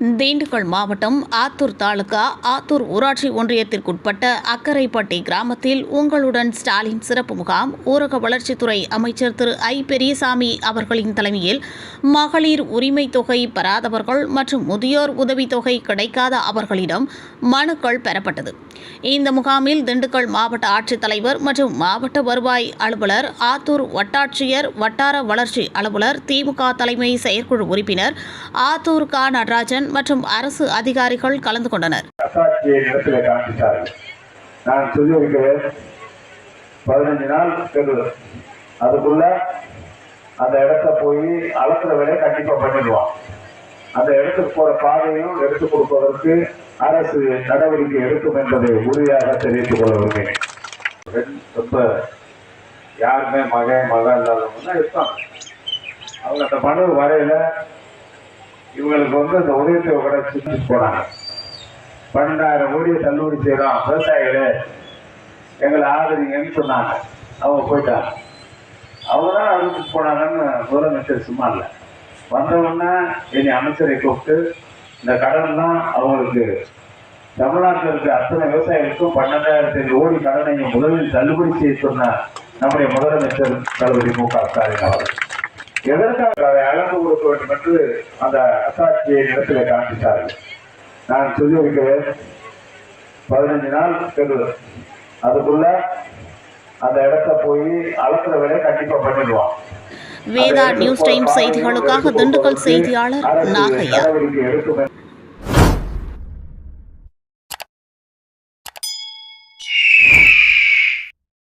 திண்டுக்கல் மாவட்டம் ஆத்தூர் தாலுகா ஆத்தூர் ஊராட்சி ஒன்றியத்திற்குட்பட்ட அக்கரைப்பட்டி கிராமத்தில் உங்களுடன் ஸ்டாலின் சிறப்பு முகாம் ஊரக வளர்ச்சித்துறை அமைச்சர் திரு ஐ. பெரியசாமி அவர்களின் தலைமையில் மகளிர் உரிமை தொகை பெறாதவர்கள் மற்றும் முதியோர் உதவித்தொகை கிடைக்காத அவர்களிடம் மனுக்கள் பெறப்பட்டது. இந்த முகாமில் திண்டுக்கல் மாவட்ட ஆட்சித்தலைவர் மற்றும் மாவட்ட வருவாய் அலுவலர் ஆத்தூர் வட்டாட்சியர் வட்டார வளர்ச்சி அலுவலர் திமுக தலைமை செயற்குழு உறுப்பினர் ஆத்தூர் கா நடராஜன் மற்றும் அரசு அதிகாரிகள் கலந்து கொண்டனர். நான் சொல்லி வைக்கிறேன் பதினஞ்சு நாள் கெடு அதுக்குள்ள அந்த இடத்த போய் அளக்குற வேலையை கண்டிப்பா பண்ணிடுவான். அந்த இடத்துக்கு போற பாதையும் எடுத்து கொடுப்பதற்கு அரசு நடவடிக்கை எடுக்கும் என்பதை உறுதியாக தெரிவித்துக் கொள்ள விரும்பினேன் பெண் ரொம்ப யாருமே மகன் மகன் இல்லாதவங்க இருப்பாங்க. அவங்க அந்த மனு வரையில இவங்களுக்கு வந்து அந்த உதவித்தொகை கூட சிந்திச்சு போனாங்க. பன்னெண்டாயிரம் கோடியை தள்ளுபடி செய்கிறோம் விவசாயிகளே எங்களை ஆதரிங்கன்னு சொன்னாங்க. அவங்க போயிட்டாங்க. அவங்க தான் அறிவிச்சு போனாங்கன்னு முதலமைச்சர் சும்மா இல்லை. வந்தவொடனே இனி அமைச்சரை கூப்பிட்டு இந்த கடன் தான் அவங்களுக்கு தமிழ்நாட்டில் இருக்க அத்தனை விவசாயிகளுக்கும் பன்னெண்டாயிரத்தி கோடி கடனை முதலில் தள்ளுபடி செய்ய சொன்ன நம்முடைய முதலமைச்சர் தளபதி மு க ஸ்டாலின் அவர்கள். எதற்காக அதை அளந்து கொடுக்க வேண்டும் என்று அந்த அத்தாட்சியை இடத்துல காண்பித்தார்கள். நான் சொல்லி வைக்கிறேன் பதினஞ்சு நாள் கெடு அதுக்குள்ள அந்த இடத்த போய் அளக்குற வேலையை கண்டிப்பா பண்ணிடுவான். வேதா நியூஸ் டைம் செய்திகளுக்காக திண்டுக்கல் செய்தியாளர் நாகையா.